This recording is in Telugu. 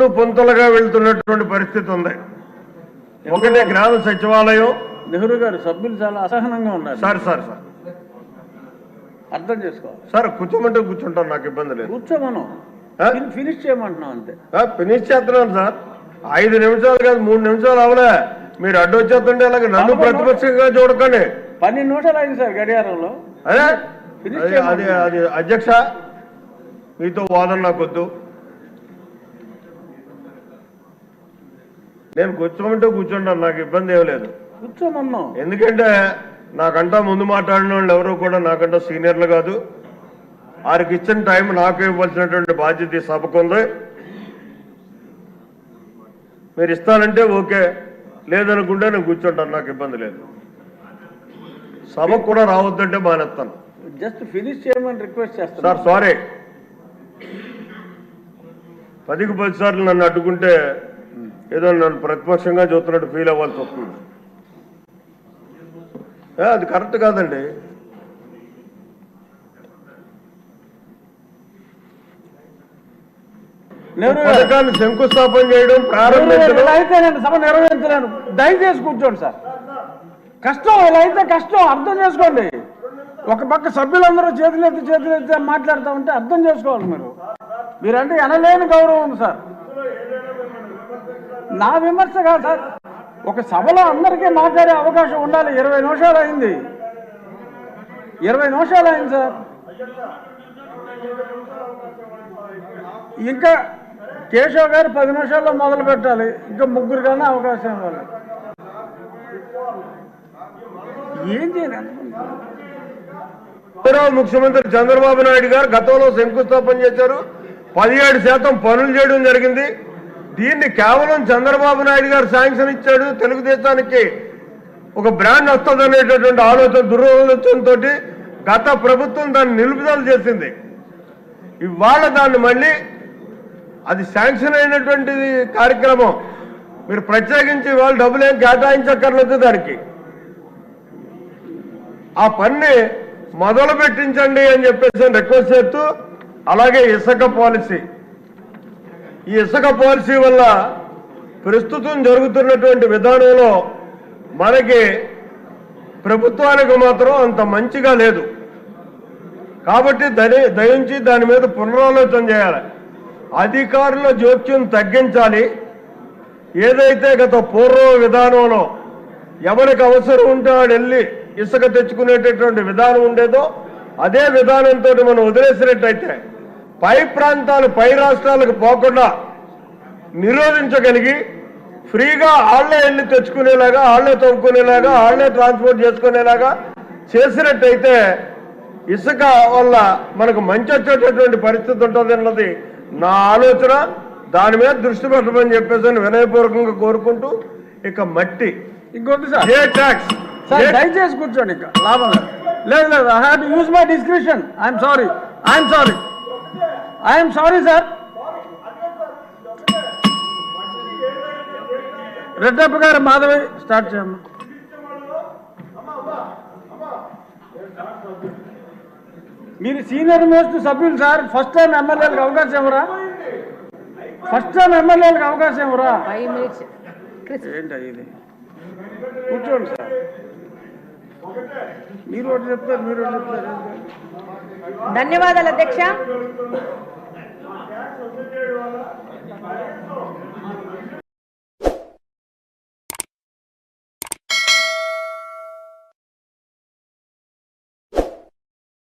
రెండు పొంతలుగా వెళ్తున్నటువంటి పరిస్థితి ఉంది. ఒకటే గ్రామ సచివాలయం. నెహ్రూ గారు సభ్యులు చాలా అసహనంగా ఉన్నారు. Sir sir sir. అర్థం చేసుకోవాలి. సార్ కూర్చోమంటే కూర్చుంటాను నాకు ఇబ్బంది లేదు. కూర్చోమను. ఫినిష్ చేయమంటున్నాం అంతే. ఫినిష్ చేస్తున్నాను సార్. ఐదు నిమిషాలు కాదు మూడు నిమిషాలు అవలే. మీరు అడ్డు వచ్చేస్తుంటే అలాగే నన్ను ప్రతిపక్షంగా చూడకండి. పన్నెండు నిమిషాలు అయింది సార్ గడియారంలో. అదే? Finish అది- అది అది అధ్యక్ష మీతో వాదన నాకొద్దు నేను కూర్చోమంటే కూర్చుంటాను నాకు ఇబ్బంది ఏం లేదు. కూర్చోమన్నాం. ఎందుకంటే నాకంటా ముందు మాట్లాడిన వాళ్ళు ఎవరు కూడా నాకంటా సీనియర్లు కాదు. వారికి ఇచ్చిన టైం నాకు ఇవ్వాల్సినటువంటి బాధ్యత ఈ సభకు ఉంది. మీరు ఇస్తానంటే ఓకే లేదనుకుంటే నేను కూర్చుంటాను నాకు ఇబ్బంది లేదు. సభకు కూడా రావద్దంటే మానేస్తాను. జస్ట్ ఫినిష్ చేయమని రిక్వెస్ట్ సార్ చేస్తాను సారీ పదికి పది సార్లు నన్ను అడ్డుకుంటే ఏదో నన్ను ప్రతిపక్షంగా చూస్తున్నట్టు ఫీల్ అవ్వాల్సి వస్తుంది. అది కరెక్ట్ కాదండి. గారు పథకాన్ని శంకుస్థాపన చేయడం ప్రారంభించడం నేను సభ నిర్వహించలేను దయచేసి కూర్చోండి సార్. కష్టం ఇలా అయితే కష్టం అర్థం చేసుకోండి. ఒక పక్క సభ్యులందరూ చేతులు ఎత్తి చేతులు ఎత్తి మాట్లాడుతూ ఉంటే అర్థం చేసుకోవాలి మీరు. మీరంటే ఎనలేని గౌరవం ఉంది సార్. నా విమర్శ కాదు సార్. ఒక సభలో అందరికీ మాట్లాడే అవకాశం ఉండాలి. ఇరవై నిమిషాలు అయింది. ఇరవై నిమిషాలు అయింది సార్. ఇంకా కేశవ్ గారు పది నిమిషాల్లో మొదలు పెట్టాలి. ఇంకా ముగ్గురు కన్నా అవకాశం ఇవ్వాలి. ఏం చేయాలి? ముఖ్యమంత్రి చంద్రబాబు నాయుడు గారు గతంలో శంకుస్థాపన చేశారు. పదిహేడు శాతం పనులు చేయడం జరిగింది. దీన్ని కేవలం చంద్రబాబు నాయుడు గారు శాంక్షన్ ఇచ్చాడు. తెలుగుదేశానికి ఒక బ్రాండ్ వస్తుంది అనేటటువంటి ఆలోచన దురాలోచనతో గత ప్రభుత్వం దాన్ని నిలుపుదల చేసింది. ఇవాళ దాన్ని మళ్ళీ అది శాంక్షన్ అయినటువంటి కార్యక్రమం. మీరు ప్రత్యేకించి వాళ్ళు డబ్బులు ఏం కేటాయించక్కర్లేదు దానికి. ఆ పని మొదలు పెట్టించండి అని చెప్పేసి రిక్వెస్ట్ చేస్తూ అలాగే ఇసుక పాలసీ ఈ ఇసుక పాలసీ వల్ల ప్రస్తుతం జరుగుతున్నటువంటి విధానంలో మనకి ప్రభుత్వానికి మాత్రం అంత మంచిగా లేదు. కాబట్టి దయ దయించి దాని మీద పునరాలోచన చేయాలి. అధికారుల జోక్యం తగ్గించాలి. ఏదైతే గత పూర్వ విధానంలో ఎవరికి అవసరం ఉంటే ఆడు వెళ్ళి ఇసుక తెచ్చుకునేటటువంటి విధానం ఉండేదో అదే విధానంతో మనం వదిలేసినట్టయితే పై ప్రాంతాలు పై రాష్ట్రాలకు పోకుండా నిరోధించగలిగి ఫ్రీగా ఆళ్ళే వెళ్ళి తెచ్చుకునేలాగా ఆళ్ళే తవ్వుకునేలాగా ఆళ్ళే ట్రాన్స్పోర్ట్ చేసుకునేలాగా చేసినట్టయితే ఇసుక వల్ల మనకు మంచి వచ్చేటటువంటి పరిస్థితి ఉంటుంది అన్నది నా ఆలోచన. దాని మీద దృష్టి పెట్టమని చెప్పేసి వినయపూర్వకంగా కోరుకుంటూ ఇక మట్టి. ఇంకొద్ది సార్. ఏ ట్యాక్స్ సార్ దయచేసి కూర్చోండి ఇంకా. లాభం లేదు. లేదు I have use my description I'm sorry I'm sorry I'm sorry sir Reddappa garu Madhavi start చేయమ్మా మీరు సీనియర్ మోస్ట్ సభ్యులు సార్ ఫస్ట్ టైం ఎమ్మెల్యేలకు అవకాశం ఇవ్వరా ఫస్ట్ టైం ఎమ్మెల్యేలకు అవకాశం ఇవ్వరా ఏంటి ఇది? కూర్చోండి సార్ మీరు ఒకటి చెప్తారు మీరు ఒకటి చెప్తారు. ధన్యవాదాలు అధ్యక్ష.